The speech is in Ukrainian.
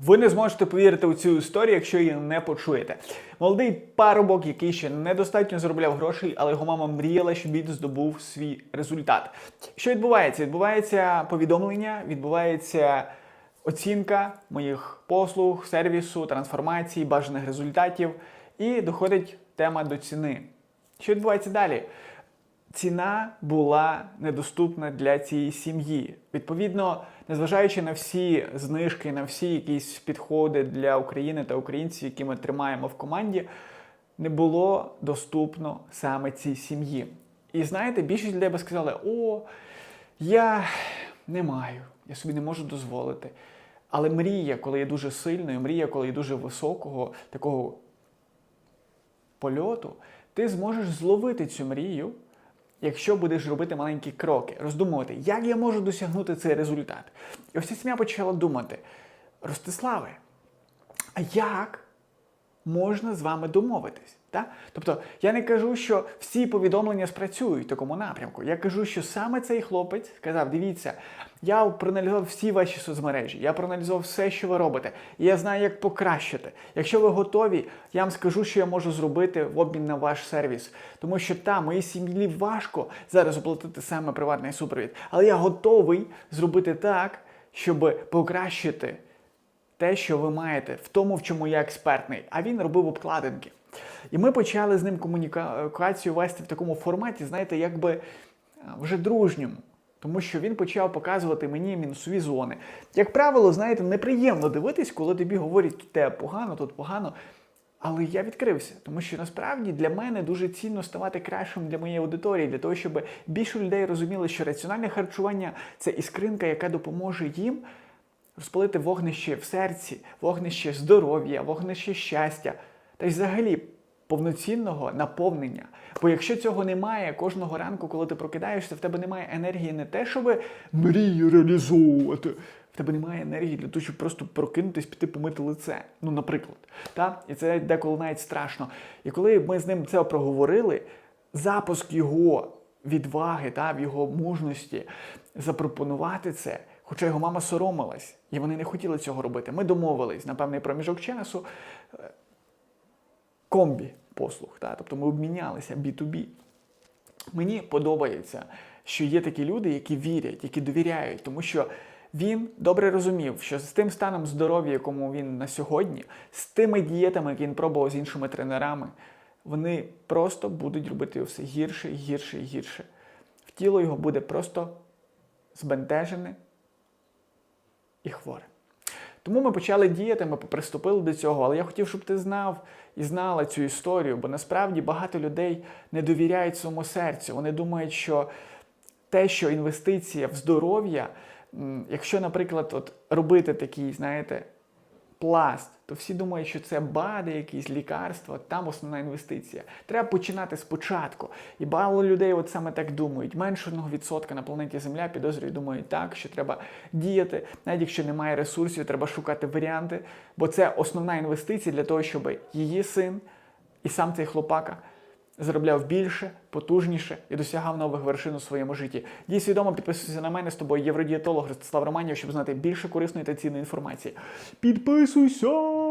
Ви не зможете повірити у цю історію, якщо її не почуєте. Молодий парубок, який ще недостатньо заробляв грошей, але його мама мріяла, щоб він здобув свій результат. Що відбувається? Відбувається повідомлення, відбувається оцінка моїх послуг, сервісу, трансформації, бажаних результатів, і доходить тема до ціни. Що відбувається далі? Ціна була недоступна для цієї сім'ї. Відповідно, незважаючи на всі знижки, на всі якісь підходи для України та українців, які ми тримаємо в команді, не було доступно саме цій сім'ї. І знаєте, більшість людей би сказали: о, я не маю, я собі не можу дозволити. Але мрія, коли є дуже сильною, мрія, коли є дуже високого, такого польоту, ти зможеш зловити цю мрію, якщо будеш робити маленькі кроки, роздумувати, як я можу досягнути цей результат. І ось ця сім'я почала думати: Ростиславе, а як можна з вами домовитись? Так? Тобто я не кажу, що всі повідомлення спрацюють в такому напрямку. Я кажу, що саме цей хлопець сказав: дивіться, я проаналізував всі ваші соцмережі, я проаналізував все, що ви робите, і я знаю, як покращити. Якщо ви готові, я вам скажу, що я можу зробити в обмін на ваш сервіс. Тому що там моїй сім'ї важко зараз оплатити саме приватний супровід. Але я готовий зробити так, щоб покращити те, що ви маєте, в тому, в чому я експертний. А він робив обкладинки. І ми почали з ним комунікацію вести в такому форматі, знаєте, якби е, вже дружньому. Тому що він почав показувати мені мінусові зони. Як правило, знаєте, неприємно дивитись, коли тобі говорять, тут тебе погано, тут погано. Але я відкрився, тому що насправді для мене дуже цінно ставати кращим для моєї аудиторії, для того, щоб більше людей розуміли, що раціональне харчування це іскринка, яка допоможе їм розпалити вогнище в серці, вогнище здоров'я, вогнище щастя та й взагалі повноцінного наповнення. Бо якщо цього немає кожного ранку, коли ти прокидаєшся, в тебе немає енергії не те, щоб мрію реалізовувати. В тебе немає енергії для того, щоб просто прокинутись, піти помити лице. Ну, наприклад. Та? І це деколи навіть страшно. І коли ми з ним це проговорили, запуск його відваги, та, в його мужності запропонувати це. Хоча його мама соромилась, і вони не хотіли цього робити. Ми домовились на певний проміжок часу е, комбі послуг. Та? Тобто ми обмінялися B2B. Мені подобається, що є такі люди, які вірять, які довіряють, тому що він добре розумів, що з тим станом здоров'я, якому він на сьогодні, з тими дієтами, які він пробував з іншими тренерами, вони просто будуть робити все гірше, гірше і гірше. В тіло його буде просто збентежене і. Тому ми почали діяти, ми приступили до цього, але я хотів, щоб ти знав і знала цю історію, бо насправді багато людей не довіряють своєму серцю. Вони думають, що те, що інвестиція в здоров'я, якщо, наприклад, от робити такий, знаєте, пласт, то всі думають, що це БАДи, якісь лікарства, там основна інвестиція. Треба починати спочатку. І багато людей от саме так думають. Менше одного відсотка на планеті Земля підозрюють, думають так, що треба діяти. Навіть якщо немає ресурсів, треба шукати варіанти, бо це основна інвестиція для того, щоб її син і сам цей хлопака заробляв більше, потужніше і досягав нових вершин у своєму житті. Дій свідомо підписуйся на мене з тобою, євродієтолог Ростислав Романів, щоб знати більше корисної та цінної інформації. Підписуйся!